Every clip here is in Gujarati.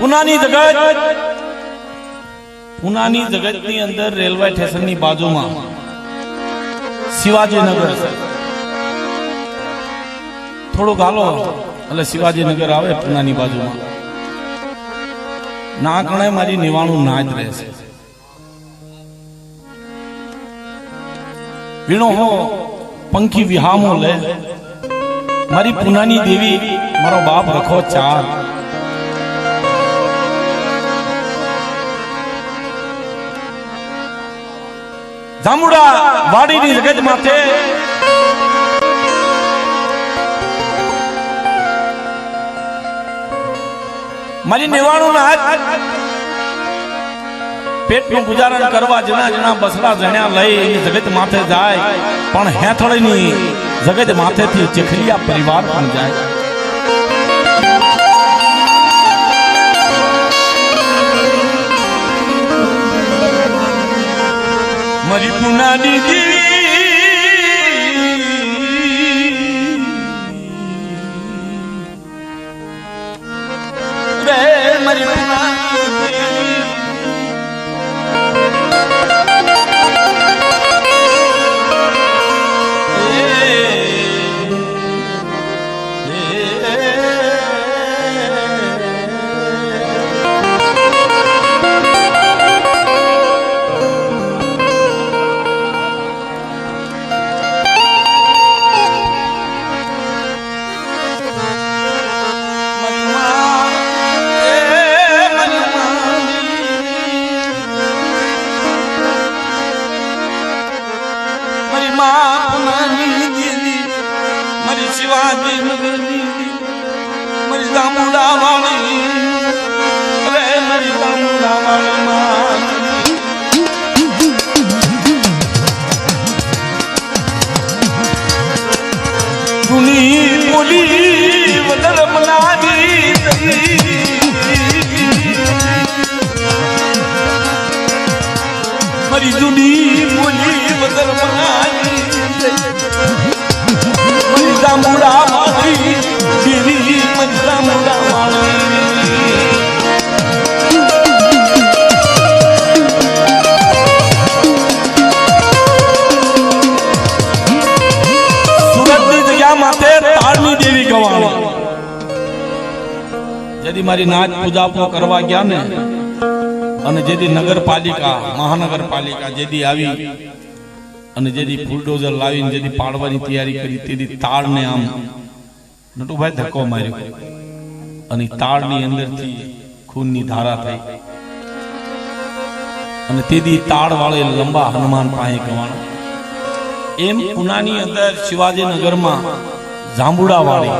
પુનાની જગત. પુનાની જગતની અંદર રેલવે સ્ટેશનની બાજુમાં શિવાજીનગર. થોડુંક હાલો, એટલે શિવાજીનગર આવે પુનાની બાજુમાં. ના કણે મારી નિવાણું ના જ રહેશે. વીણો હો પંખી વિહામો લે. મારી પુનાની દેવી મારો બાપ રખો ચાર. જાંબુડા વાડીની જગત માથે મારી નિવાણું ના હાથ પેટનું ગુજારણ કરવા જણા જણા બસડા જણ્યા લઈ એની જગત માથે જાય, પણ હેથળની જગત માથેથી ચીખલિયા પરિવાર પણ જાય. મારી પુનાની દેવી માં પુનાની દીદી મારી શિવાજી મારી દામુડા વાળી અરે મારી દામુડા વાળી જૂની બોલી જેથી મારી કરવા ગયા ને અને જેથી નગરપાલિકા મહાનગરપાલિકા જેથી આવી અને જેથી બુલડોઝર લાવીને જેથી પાડવાની તૈયારી કરી તેથી તાળને આમ નટુભાઈ ધક્કો માર્યો. અને તાળની અંદરથી ખૂનની ધારા થઈ. અને તેથી તાળ વાળે લંબા હનુમાન પાસે ગવાણા. એમ પુનાની અંદર શિવાજીનગરમાં જાંબુડા વાળી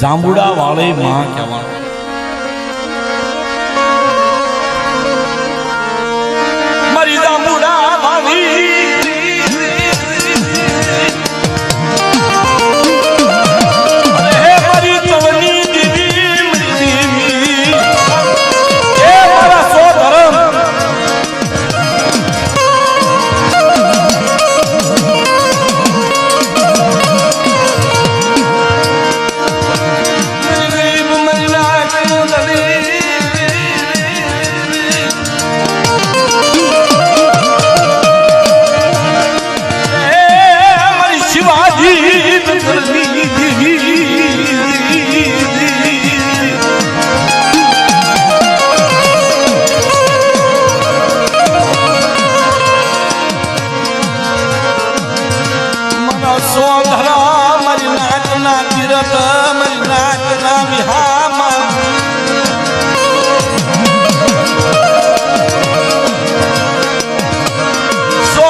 જાંબુડા વાળે માં કહેવાનું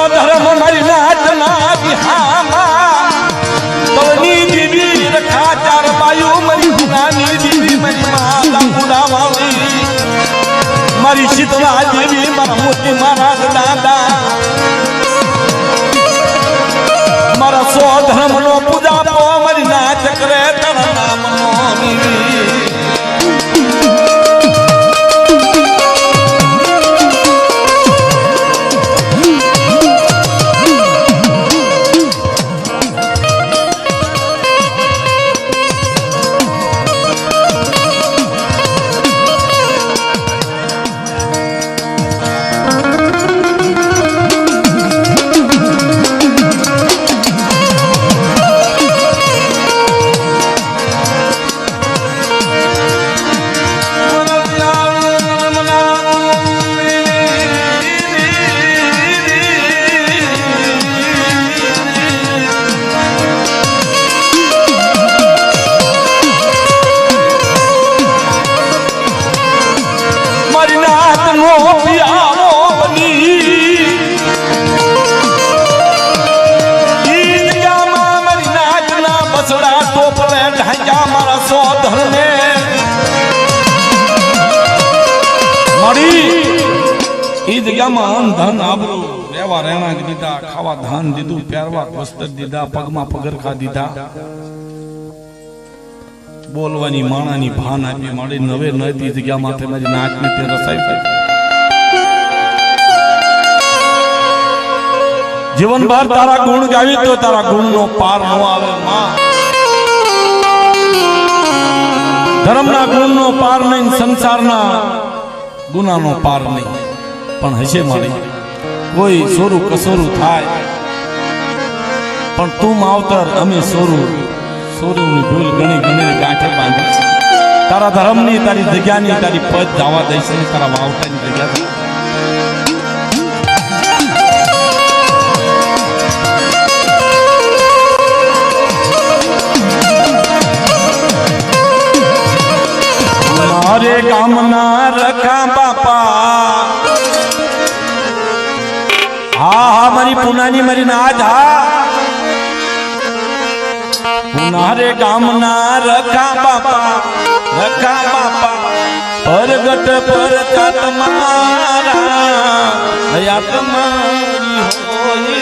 સોધર્મ મરી નાચના વિહામા તવની દીવી રખા ચાર બાયુ મરી પુનાની દીવી મરી માતા પુડાવાળી મારી શીતળા દેવી મારા મોતી દાદા મારા સો ધર્મ નો એ જગ્યામાં અન્ન ધન આબરો. રહેવા રહેણાંક દીધા, ખાવા ધાન દીધું, પહેરવા વસ્ત્ર દીધા, પગમાં પગરખા દીધા. બોલવાની માણાની ભાન આપી મારી નવે નતી જગ્યા માથે મારી નાકની તે રસાઈ થઈ જીવન ભર તારા ગુણ ગાવી તો તારા ગુણનો પાર ન આવે માં. ધર્મના ગુણનો પાર નહીં, સંસારના ગુનાનો પાર નહીં. પણ હશે મારી. કોઈ સોરું કસોરું થાય. પણ તું માવતર, અમે સોરું. સોરુંની ભૂલ ગણી ગણીને ગાંઠે બાંધી છે. તારા ધર્મની, તારી જગ્યાની, તારી પદ જવા દઈશ ને તારા માવતરની જગ્યા ગામના રખા પુનાની મારી નાદ હા. પુનારે ગામના રખા બાપા રખા બાપા, પરગટ પરતા તમારા દયા તમારી હોય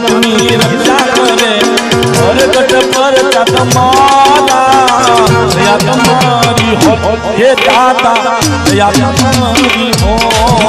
નાથની રક્ષા કરે પરગટ પરતા તમારા દયા તમારી હે દાતા દયા તમારી હો